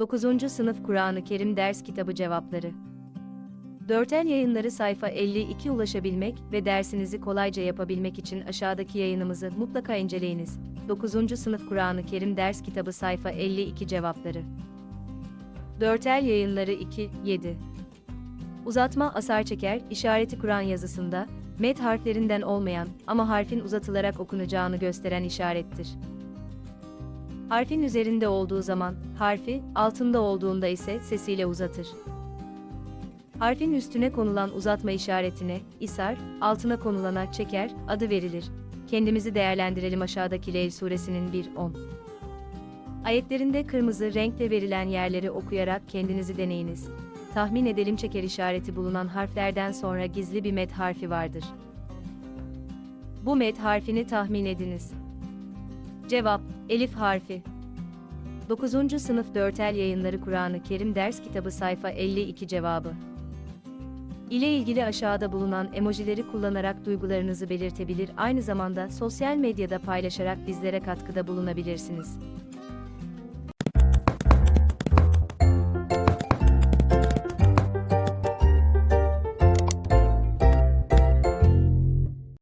9. Sınıf Kur'an-ı Kerim Ders Kitabı Cevapları Dörtel yayınları sayfa 52 ulaşabilmek ve dersinizi kolayca yapabilmek için aşağıdaki yayınımızı mutlaka inceleyiniz. 9. Sınıf Kur'an-ı Kerim Ders Kitabı sayfa 52 cevapları. Dörtel yayınları 2, 7. Uzatma asar çeker, işareti Kur'an yazısında, met harflerinden olmayan ama harfin uzatılarak okunacağını gösteren işarettir. Harfin üzerinde olduğu zaman, harfi, altında olduğunda ise sesiyle uzatır. Harfin üstüne konulan uzatma işaretine, isar, altına konulana çeker, adı verilir. Kendimizi değerlendirelim aşağıdaki Leyl suresinin 1-10. Ayetlerinde kırmızı renkle verilen yerleri okuyarak kendinizi deneyiniz. Tahmin edelim çeker işareti bulunan harflerden sonra gizli bir met harfi vardır. Bu met harfini tahmin ediniz. Cevap, Elif harfi. 9. Sınıf Dörtel Yayınları Kur'an-ı Kerim Ders Kitabı sayfa 52 cevabı. ile ilgili aşağıda bulunan emojileri kullanarak duygularınızı belirtebilir aynı zamanda sosyal medyada paylaşarak bizlere katkıda bulunabilirsiniz.